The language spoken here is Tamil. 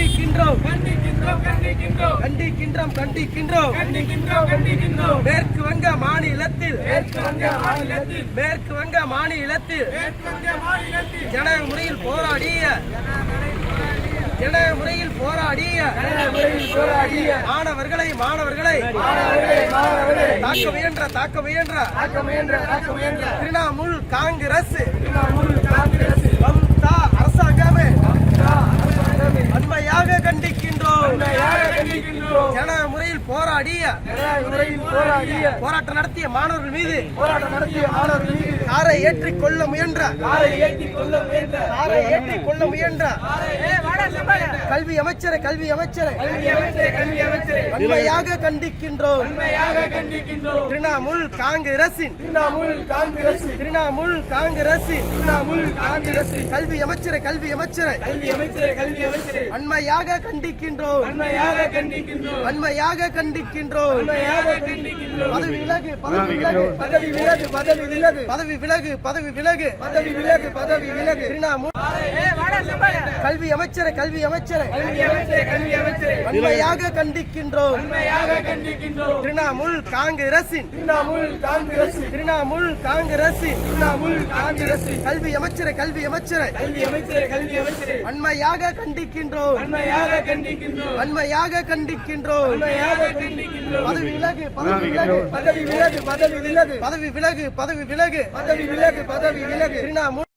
கண்டிக்கின்றோம். கண்டிக்கின்றோம் கண்டிக்கின்றோம். கண்டிக்கின்றோம் மேற்கு வங்க மாநிலத்தில். மேற்கு வங்க மாநிலத்தில். ஜனநாயக முறையில் போராடிய. ஜனநாயக முறையில் போராடிய. மாணவர்களை மாணவர்களை. மாணவர்களே மாணவர்களே. தாக்க முயன்ற தாக்க முயன்ற. தாக்க முயன்ற தாக்க முயன்ற. திரிணாமுல் காங்கிரஸ். திரிணாமுல் காங்கிரஸ் மம்தா அரசாங்கமே அரசாங்கமே வன்மையாக கண்டிக்கின்றோம் உண்மையாக கண்டிக்கின்றோம் ஜனநாயக முறையில் போராடிய முறையில் போராடிய போராட்டம் நடத்திய மாணவர்கள் மீது போராட்டம் நடத்திய மாணவர்கள் மீது காரை ஏற்றிக் கொள்ள முயன்ற காரை ஏற்றிக் கொள்ள முயன்ற காரை ஏற்றிக் கொள்ள முயன்ற கல்வி அமைச்சரை கல்வி அமைச்சரை. கல்வி அமைச்சரே கல்வி அமைச்சரே. வன்மையாக கண்டிக்கின்றோம். உண்மையாக கண்டிக்கின்றோம். திரிணாமுல் காங்கிரசின். திரிணாமுல் காங்கிரஸ் திரிணாமுல் காங்கிரசின். திரிணாமுல் காங்கிரஸ் கல்வி அமைச்சரை கல்வி அமைச்சரை. கல்வி அமைச்சரே கல்வி அமைச்சரே. வன்மையாக கண்டிக்கின்றோம். உண்மையாக கண்டிக்கின்றோம். வன்மையாக கண்டிக்கின்றோம். உண்மையாக கண்டிக்கின்றோம். பதவி விலகு பதவி விலகு. பதவி விலகு பதவி விலகு. பதவி விலகு பதவி விலகு. பதவி விலகு பதவி விலகு. திரிணாமுல் கல்வி அமைச்சரை கல்வி அமைச்சரை. கல்வி அமைச்சரே கல்வி அமைச்சரே. வன்மையாக கண்டிக்கின்றோம். திரிணாமுல் காங்கிரசின். திரிணாமுல் காங்கிரஸ் திரிணாமுல் காங்கிரசின். திரிணாமுல் காங்கிரஸ் கல்வி அமைச்சரை கல்வி அமைச்சரை. கல்வி அமைச்சரே கல்வி அமைச்சரே. வன்மையாக கண்டிக்கின்றோம். வன்மையாக கண்டிக்கின்றோம். பதவி விலகு பதவி விலகு. பதவி விலகு பதவி விலகு. பதவி விலகு பதவி விலகு. பதவி விலகு பதவி விலகு. திரிணாமுல்